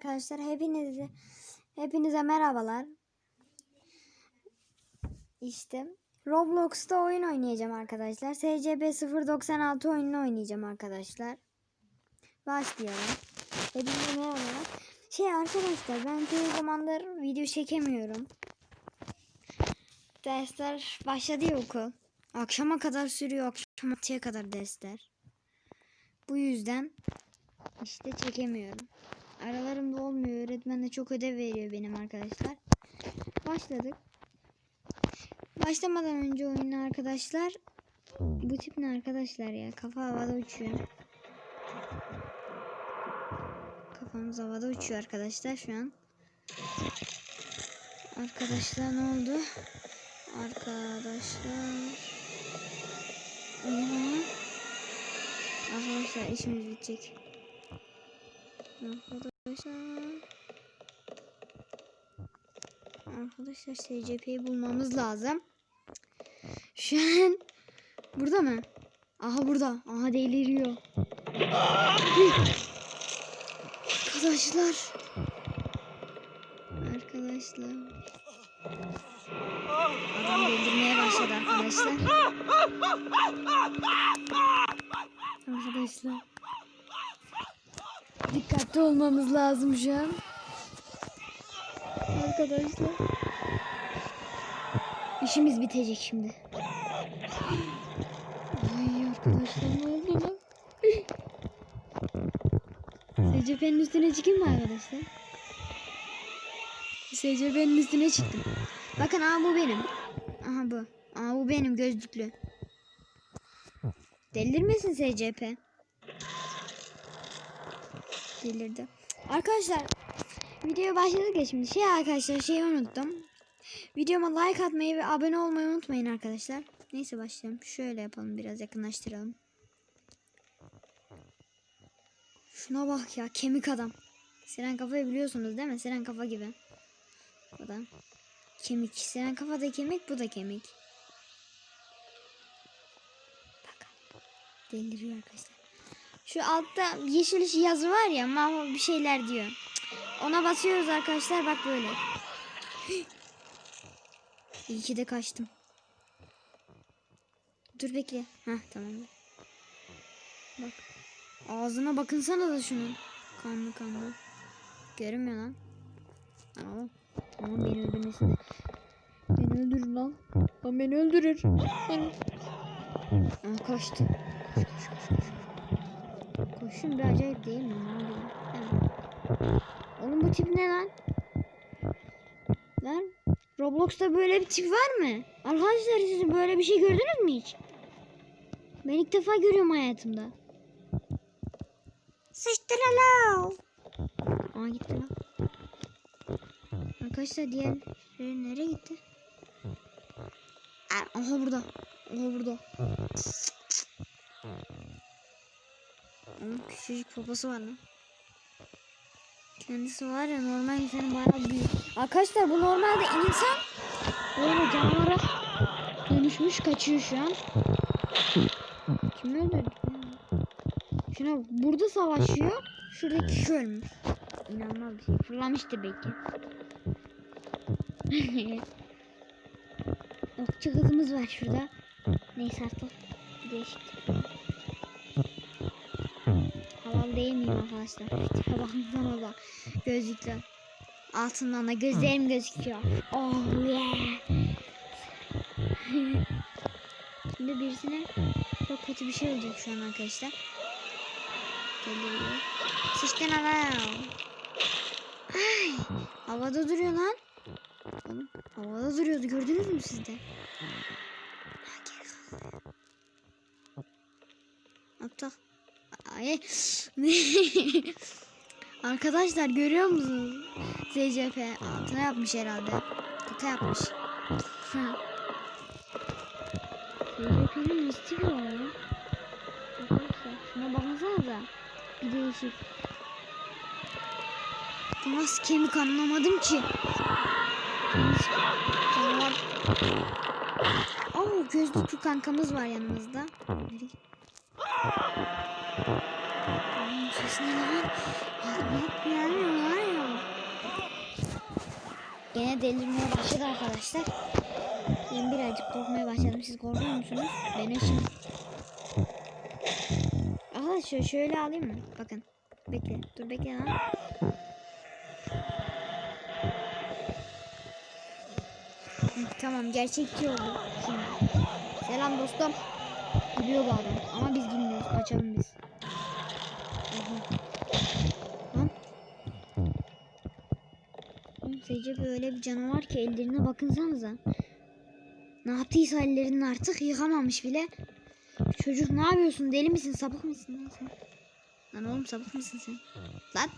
Arkadaşlar hepinize hepinize merhabalar. İşte Roblox'ta oyun oynayacağım arkadaşlar. SCP 096 oyununu oynayacağım arkadaşlar. Başlayalım. Hepinize merhabalar. Şey arkadaşlar ben çoğu zamandır video çekemiyorum. Dersler başladı ya okul. Akşama kadar sürüyor. Akşam 6'ya kadar dersler. Bu yüzden işte çekemiyorum. Aralarımda olmuyor. Öğretmen de çok ödev veriyor benim arkadaşlar. Başladık. Başlamadan önce oyuna arkadaşlar. Bu tip ne arkadaşlar ya? Kafa havada uçuyor. Kafamız havada uçuyor arkadaşlar şu an. Arkadaşlar ne oldu? Arkadaşlar. Arkadaşlar işimiz bitecek. Arkadaşlar. Arkadaşlar SCP'yi bulmamız lazım. Şu an burada mı? Aha burada. Aha deliriyor. Arkadaşlar. Arkadaşlar. Adam delirmeye başladı arkadaşlar. Arkadaşlar. Dikkatli olmamız lazım şu an. Arkadaşlar. İşimiz bitecek şimdi. Ay arkadaşlar ne oldu lan? SCP'nin üstüne çıkayım mı arkadaşlar? SCP'nin üstüne çıktım. Bakın aha bu benim. Aha bu. Aha bu benim gözlüklü. Delirmesin SCP. Delirdi. Arkadaşlar videoya başladık ya şimdi. Şey arkadaşlar şeyi unuttum. Videoma like atmayı ve abone olmayı unutmayın arkadaşlar. Neyse başlayalım. Şöyle yapalım biraz yakınlaştıralım. Şuna bak ya kemik adam. Siren kafayı biliyorsunuz değil mi? Siren kafa gibi. Bu da kemik. Siren kafa da kemik bu da kemik. Bak. Deliriyor arkadaşlar. Şu altta yeşil yazı var ya mahvo bir şeyler diyor. Ona basıyoruz arkadaşlar bak böyle. İyi ki de kaçtım. Dur bekle. Heh tamam. Bak. Ağzına bakınsana da şunun. Kanlı kanlı. Görünmüyor lan. Aa, ama beni öldürmesin. Beni öldürür lan. Lan beni öldürür. Beni... Aa, kaçtı. Koş, koş, koş, koş. Bir acayip değil mi? Ne oluyor? Evet. Oğlum bu tip ne lan? Lan Roblox'ta böyle bir tip var mı? Arkadaşlar siz böyle bir şey gördünüz mü hiç? Ben ilk defa görüyorum hayatımda. Sıçtır alo. Aa gitti lan. Arkadaşlar diğer şey nereye gitti? Aha burada. Aha burada. Onun küçücük poposu var lan. Kendisi var ya normal insanın bayağı büyük. Arkadaşlar bu normalde insan böyle canavara dönüşmüş kaçıyor şu an. Kim öldürdü? Şuna burada savaşıyor. Şuradaki kişi ölmüş. İnanılmaz bir şey. Fırlamıştır belki. Okçu kızımız var şurada. Neyse artık. Değişik. Havalı değil miyim arkadaşlar? Tipe bakın bana da. Gözlükler. Altından da gözlerim gözüküyor. Oh yeah. Şimdi birisine çok kötü bir şey olacak şu an arkadaşlar. Geliyor. Sıçtın hava. Ay, havada duruyor lan. Oğlum, havada duruyordu gördünüz mü siz de? Aptal. Arkadaşlar görüyor musunuz? ZCP altına yapmış herhalde. Kutu yapmış. ZCP'nin listi var ya. Arkadaşlar şuna baksanıza. Bir değişik. Bu nasıl kemik anlamadım ki. Canavar. Oo gözlüklü kankamız var yanımızda. Nereye gitti? Oğlum ses ne lan? Yardım et yani var ya. Gene delirmeye başladı arkadaşlar. Ben birazcık korkmaya başladım. Siz korkuyor musunuz? Ben eşim. Arkadaşlar şöyle alayım mı? Bakın. Bekle. Dur bekle lan. Tamam gerçekçi oldu. Şimdi. Selam dostum. Gidiyor bu adam. Ama biz gitmiyoruz. Kaçalım biz. Seyce böyle bir canavar ki ellerine bakınsanıza. Ne yaptıysa ellerini artık yıkamamış bile. Çocuk ne yapıyorsun? Deli misin? Sapık mısın lan sen? Lan oğlum sapık mısın sen? Lan.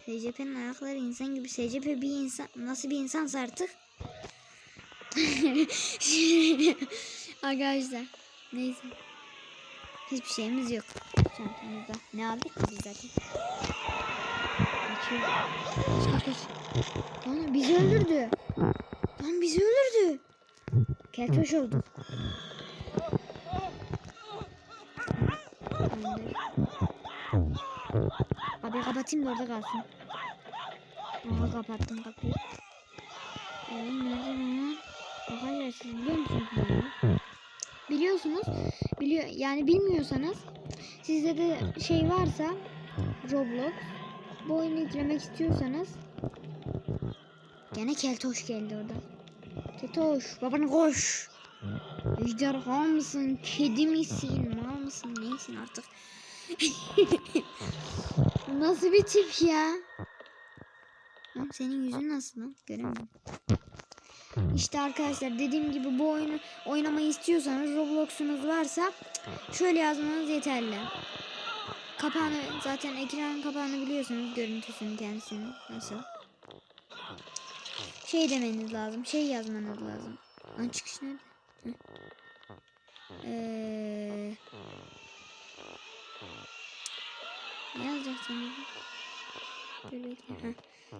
SCP'nin ayakları insan gibi. SCP bir insan nasıl bir insansa artık. Arkadaşlar. Neyse. Hiçbir şeyimiz yok. Çantamızda. Ne aldık biz zaten? Kaçıyor. Kaç. Lan bizi öldürdü. Lan bizi öldürdü. Keltoş oldu. Tamamdır. Abi kapatayım da orada kalsın. Aha kapattım kapıyı. Oğlum nerede lan? Arkadaşlar siz biliyor musunuz? Biliyorsunuz. Biliyor yani bilmiyorsanız sizde de şey varsa Roblox bu oyunu yüklemek istiyorsanız gene Keltoş geldi orada. Keltoş babanı koş. Ejderha mısın? Kedi misin? Mal mısın? Neysin artık? Nasıl bir tip ya? Lan senin yüzün nasıl lan? Göremiyorum. İşte arkadaşlar dediğim gibi bu oyunu oynamayı istiyorsanız Roblox'unuz varsa şöyle yazmanız yeterli. Kapağını zaten ekran kapağını biliyorsunuz görüntüsünü kendisini nasıl. Şey demeniz lazım. Şey yazmanız lazım. Lan çıkış nerede? Heh. Ee, ne yazacaksınız?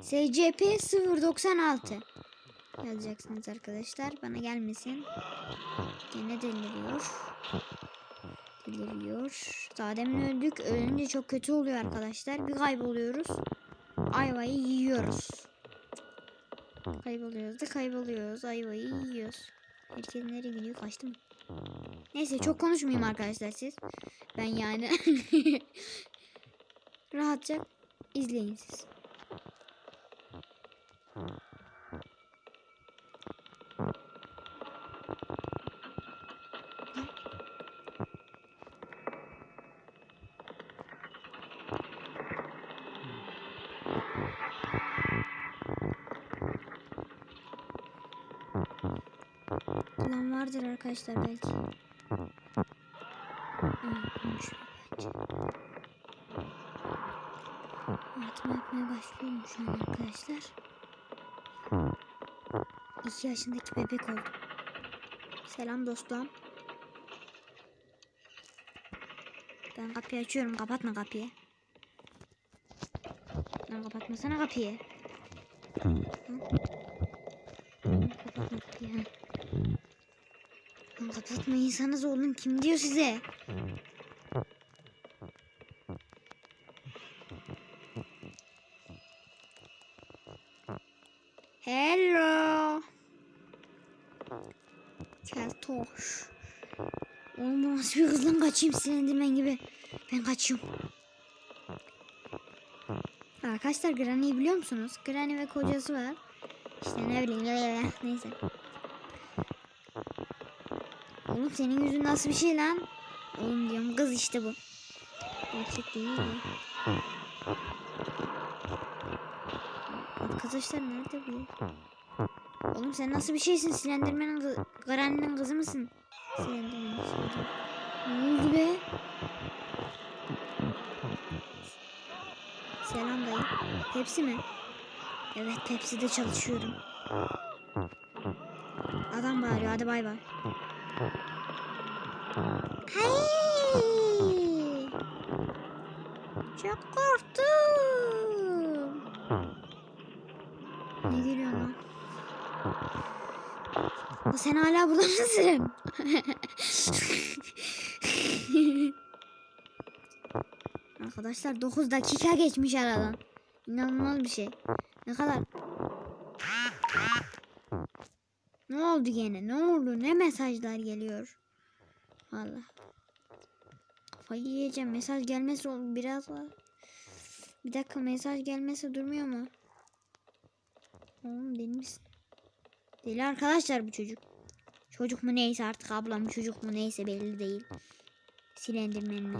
SCP 096 yazacaksınız arkadaşlar. Bana gelmesin. Gene deliriyor. Deliriyor. Daha demin öldük. Ölünce çok kötü oluyor arkadaşlar. Bir kayboluyoruz. Ayvayı yiyoruz. Kayboluyoruz da kayboluyoruz. Ayvayı yiyoruz. Herkes nereye gidiyor? Kaçtı mı? Neyse çok konuşmayayım arkadaşlar siz. Ben yani rahatça izleyin siz. Arkadaşlar belki. Hayatımı yapmaya başlıyorum şu an arkadaşlar. İki yaşındaki bebek oldum. Selam dostum. Ben kapıyı açıyorum. Kapatma kapıyı. Lan kapatmasana kapıyı. Hı, Kapatma kapıyı. Kapatmayınsanız oğlum kim diyor size? Hello. Keltoş. Oğlum bu nasıl bir kız lan kaçayım sinirlendirmen gibi. Ben kaçıyorum. Arkadaşlar Granny'yi biliyor musunuz? Granny ve kocası var. İşte ne bileyim neyse. Oğlum senin yüzün nasıl bir şey lan? Oğlum diyorum kız işte bu. Gerçek değil de. Arkadaşlar nerede bu? Oğlum sen nasıl bir şeysin? Silendirmenin kı Granny'nin kızı mısın? Silendirmenin kızı. Ne oldu be? Selam dayı. Tepsi mi? Evet tepside çalışıyorum. Adam bağırıyor hadi bay bay. Hey! Çok korktum. Ne geliyor lan? Sen hala burada mısın? Arkadaşlar 9 dakika geçmiş aradan. İnanılmaz bir şey. Ne kadar... Ne oldu gene? Ne oldu? Ne mesajlar geliyor? Valla. Kafayı yiyeceğim. Mesaj gelmesi biraz var. Bir dakika mesaj gelmesi durmuyor mu? Oğlum deli misin? Deli arkadaşlar bu çocuk. Çocuk mu neyse artık ablam çocuk mu neyse belli değil. Silendirmenli.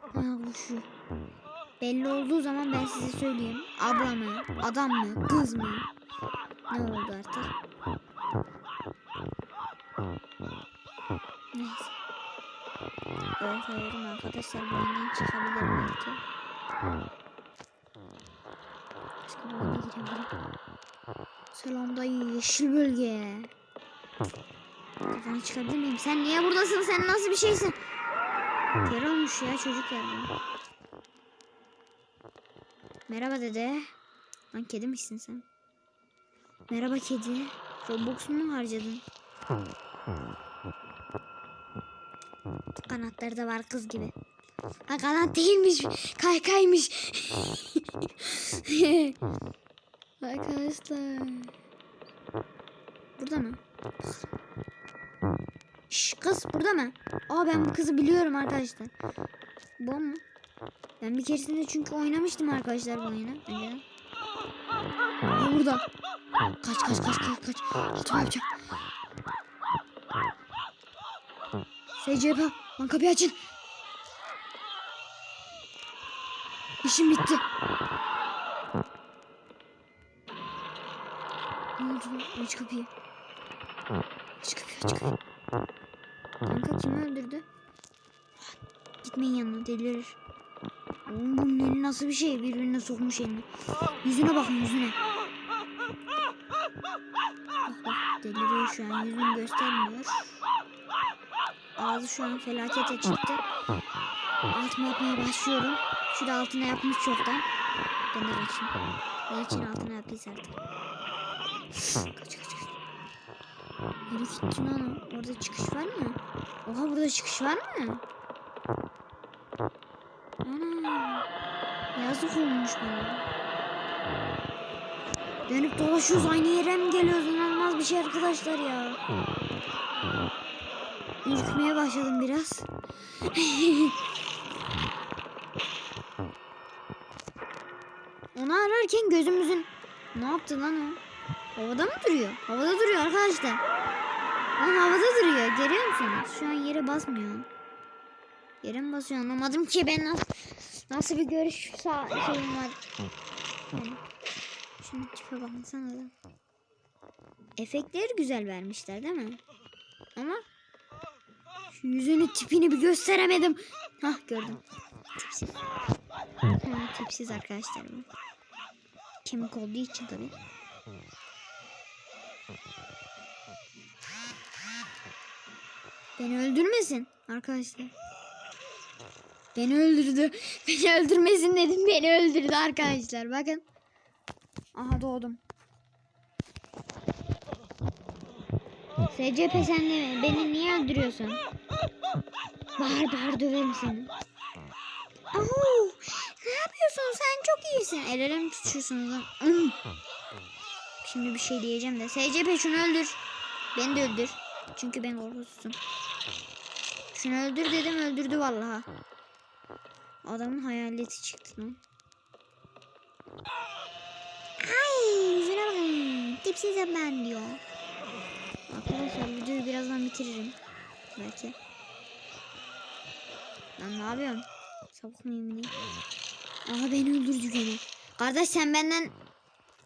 Ha bu şu. Belli olduğu zaman ben size söyleyeyim. Abla mı? Adam mı? Kız mı? Ne oldu artık? Neyse. Evet hayırım arkadaşlar bu oyundan çıkabilirim belki. Başka bir oyuna girebilirim. Selam dayı yeşil bölge. Kafanı çıkabilir miyim? Sen niye buradasın? Sen nasıl bir şeysin? Kör olmuş ya çocuk ya. Merhaba dede. Lan kedi misin sen? Merhaba kedi. Robux mu harcadın? Kanatları da var kız gibi. Ha kanat değilmiş. Kaykaymış. Arkadaşlar. Burada mı? Şş, kız burada mı? Aa ben bu kızı biliyorum arkadaşlar. Bu mu? Ben bir keresinde çünkü oynamıştım arkadaşlar bu oyunu. Aa burada. Kaç kaç kaç kaç kaç. Altıma yapacağım. SCP. Lan kapıyı açın. İşim bitti. Ne oldu lan? Aç kapıyı. Aç kapıyı aç kapıyı. Kanka kimi öldürdü? Gitmeyin yanına delirir. Oğlum bunun eli nasıl bir şey? Birbirine sokmuş elini. Yüzüne bakın yüzüne. Bak bak deliriyor şu an. Yüzünü göstermiyor. Ağzı şu an felakete çıktı. Altıma yapmaya başlıyorum. Şu da altına yapmış çoktan. Ben de kaçayım. Ne için altına yaptıysa artık. Kaç kaç kaç. Nereye gittin lan o? Orada çıkış var mı? Oha burada çıkış var mı? Ana. Yazık olmuş bana. Dönüp dolaşıyoruz aynı yere mi geliyoruz? İnanılmaz bir şey arkadaşlar ya. Ürkmeye başladım biraz. Onu ararken gözümüzün... Ne yaptı lan o? Havada mı duruyor? Havada duruyor arkadaşlar. Lan havada duruyor. Görüyor musunuz? Şu an yere basmıyor. Yere mi basıyor anlamadım ki ben nasıl, nasıl bir görüş sağ şeyim var. Yani, şunu tipe baksana da. Efektleri güzel vermişler değil mi? Ama şu yüzünün tipini bir gösteremedim. Hah gördüm. Tipsiz. Ha, tipsiz arkadaşlar bu. Kemik olduğu için tabii. Beni öldürmesin arkadaşlar. Beni öldürdü. Beni öldürmesin dedim. Beni öldürdü arkadaşlar. Bakın. Aha doğdum. SCP sen de beni niye öldürüyorsun? Bağır bağır döverim seni. Ahu, ne yapıyorsun sen çok iyisin. El ele mi tutuyorsunuz lan? Hmm. Şimdi bir şey diyeceğim de. SCP şunu öldür. Beni de öldür. Çünkü ben korkusuzum. Şunu öldür dedim öldürdü vallahi. Adamın hayaleti çıktı lan. Ay yüzüne bakın. Tipsiz ben diyor. Arkadaşlar videoyu birazdan bitiririm. Belki. Lan ne yapıyorsun? Sabuk muyum ne? Aha beni öldürdü gene. Kardeş sen benden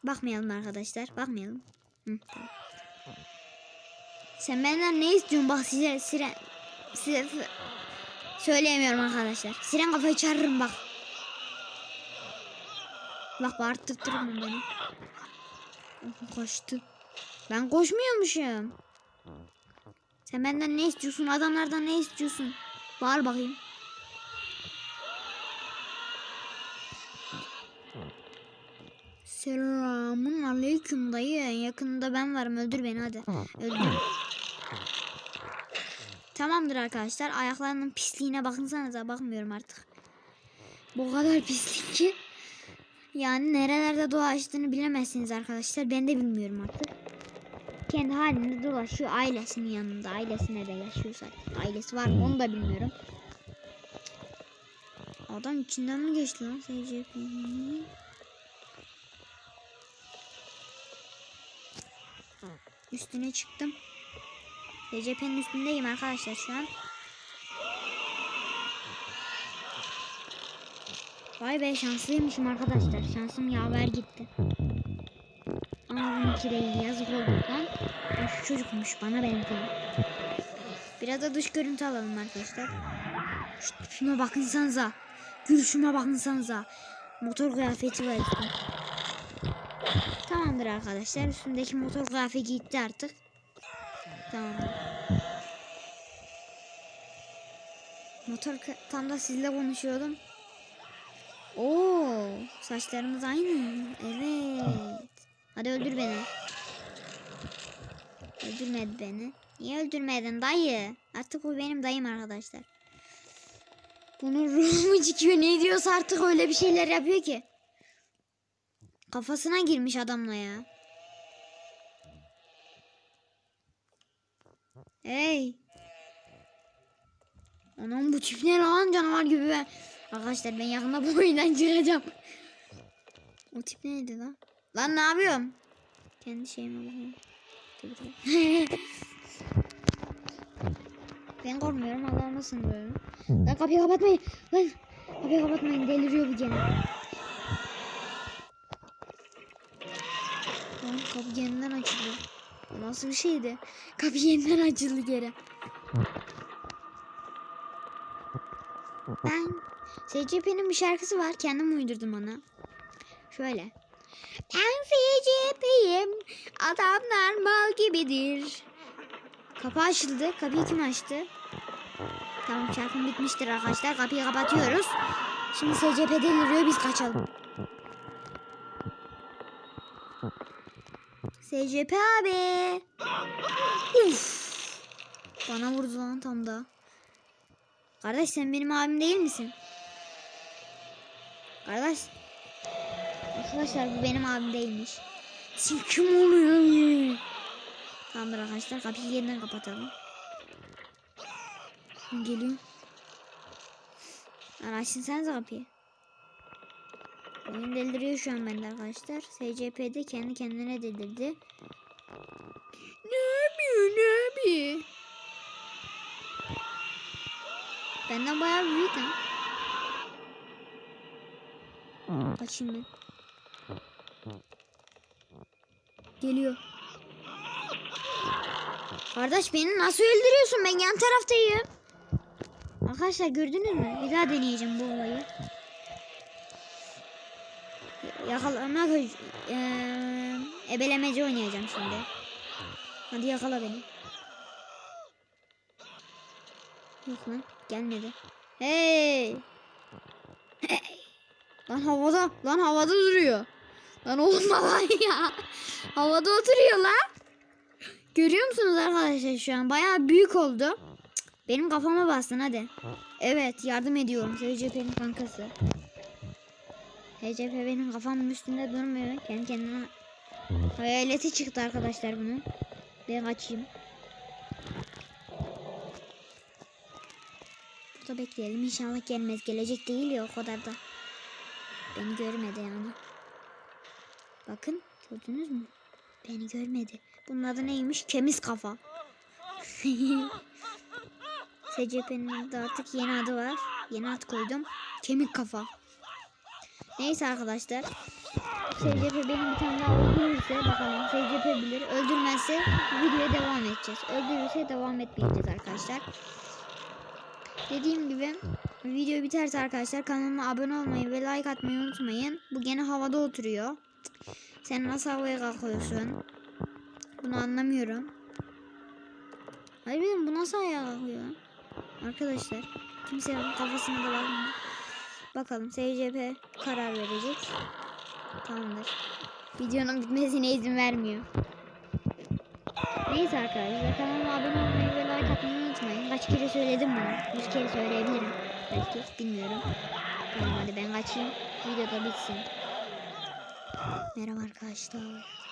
bakmayalım arkadaşlar. Bakmayalım. Hı. Sen benden ne istiyorsun? Bak size siren size söyleyemiyorum arkadaşlar. Siren kafayı çarırım bak. Bak bağırttırtırım beni. Aha, Koştu. Ben koşmuyormuşum. Sen benden ne istiyorsun? Adamlardan ne istiyorsun? Bağır bakayım. Selamun aleyküm dayı. Yakında ben varım. Öldür beni hadi. Öldür. Tamamdır arkadaşlar. Ayaklarının pisliğine bakınsanıza. Bakmıyorum artık. Bu kadar pislik ki. Yani nerelerde dolaştığını bilemezsiniz arkadaşlar. Ben de bilmiyorum artık. Kendi halinde dolaşıyor ailesinin yanında. Ailesine de yaşıyor zaten. Ailesi var mı onu da bilmiyorum. Adam içinden mi geçti lan SCP'nin? Üstüne çıktım. SCP'nin üstündeyim arkadaşlar şu an. Vay be şanslıymışım arkadaşlar. Şansım yaver gitti. Ama bununki değil yazık oldu lan. Şu çocukmuş bana benziyor. Biraz da dış görüntü alalım arkadaşlar. Şuna bakınsanıza. Gülüşüme bakınsanıza. Motor kıyafeti var üstünde. Tamamdır arkadaşlar. Üstündeki motor kıyafeti gitti artık. Tamamdır. Motor tam da sizle konuşuyordum. Oo, saçlarımız aynı. Evet. Hadi öldür beni. Öldürmedi beni. Niye öldürmedin dayı? Artık bu benim dayım arkadaşlar. Bunun ruhu mu çıkıyor ne diyorsa artık öyle bir şeyler yapıyor ki. Kafasına girmiş adamla ya. Hey. Anam bu tip ne lan canavar gibi ben. Arkadaşlar ben yakında bu oyundan çıkacağım. O tip neydi lan? Lan ne yapıyorum? Kendi şeyime tabii. ben korkmuyorum Allah olmasın diyorum. Lan kapıyı kapatmayın. Lan kapıyı kapatmayın deliriyor bu gene. Lan kapı yeniden açıldı. Bu nasıl bir şeydi? Kapı yeniden açıldı geri. Ben SCP'nin bir şarkısı var. Kendim uydurdum onu. Şöyle. Ben SCP'yim. Adamlar mal gibidir. Kapı açıldı. Kapıyı kim açtı? Tamam şarkım bitmiştir arkadaşlar. Kapıyı kapatıyoruz. Şimdi SCP deliriyor. Biz kaçalım. SCP abi. Bana vurdu lan tam da. Kardeş sen benim abim değil misin? Kardeş. Arkadaşlar bu benim abim değilmiş. Sen kim oluyorsun? Tamamdır arkadaşlar kapıyı yeniden kapatalım. Geliyor. Lan açsınsanıza kapıyı. Oyun deldiriyor şu an bende arkadaşlar. SCP'de kendi kendine delirdi. Ne yapıyor ne yapıyor? Benden bayağı büyük ha. Kaçayım ben. Geliyor. Kardeş beni nasıl öldürüyorsun? Ben yan taraftayım. Arkadaşlar gördünüz mü? Bir daha deneyeceğim bu olayı. Yakalamak eee ebelemeci oynayacağım şimdi. Hadi yakala beni. Yok lan gelmedi. Hey. Hey. Lan havada lan havada duruyor. Lan olma lan ya. Havada oturuyor lan. Görüyor musunuz arkadaşlar şu an bayağı büyük oldu. Benim kafama bastın hadi. Evet yardım ediyorum. SCP'nin kankası. SCP benim kafamın üstünde durmuyor. Kendi kendine hayaleti çıktı arkadaşlar bunun. Ben kaçayım. Burada bekleyelim. İnşallah gelmez. Gelecek değil ya o kadar da. Beni görmedi yani. Bakın gördünüz mü? Beni görmedi. Bunun adı neymiş? Kemiz kafa. SCP'nin adı artık yeni adı var. Yeni ad koydum. Kemik kafa. Neyse arkadaşlar. SCP benim bir tane daha öldürürse bakalım SCP bilir. Öldürmezse videoya devam edeceğiz. Öldürürse devam etmeyeceğiz arkadaşlar. Dediğim gibi video biterse arkadaşlar kanalıma abone olmayı ve like atmayı unutmayın. Bu gene havada oturuyor. Sen nasıl havaya kalkıyorsun? Bunu anlamıyorum. Hayır benim bu nasıl ayağa kalkıyor? Arkadaşlar kimse kafasına da bakmıyor. Bakalım SCP karar verecek. Tamamdır. Videonun bitmesine izin vermiyor. Neyse arkadaşlar kanalıma abone olmayı ve like atmayı unutmayın. Kaç kere söyledim bunu. Yüz kere söyleyebilirim. Belki bilmiyorum. Tamam hadi ben kaçayım. Video da bitsin. Merhaba arkadaşlar.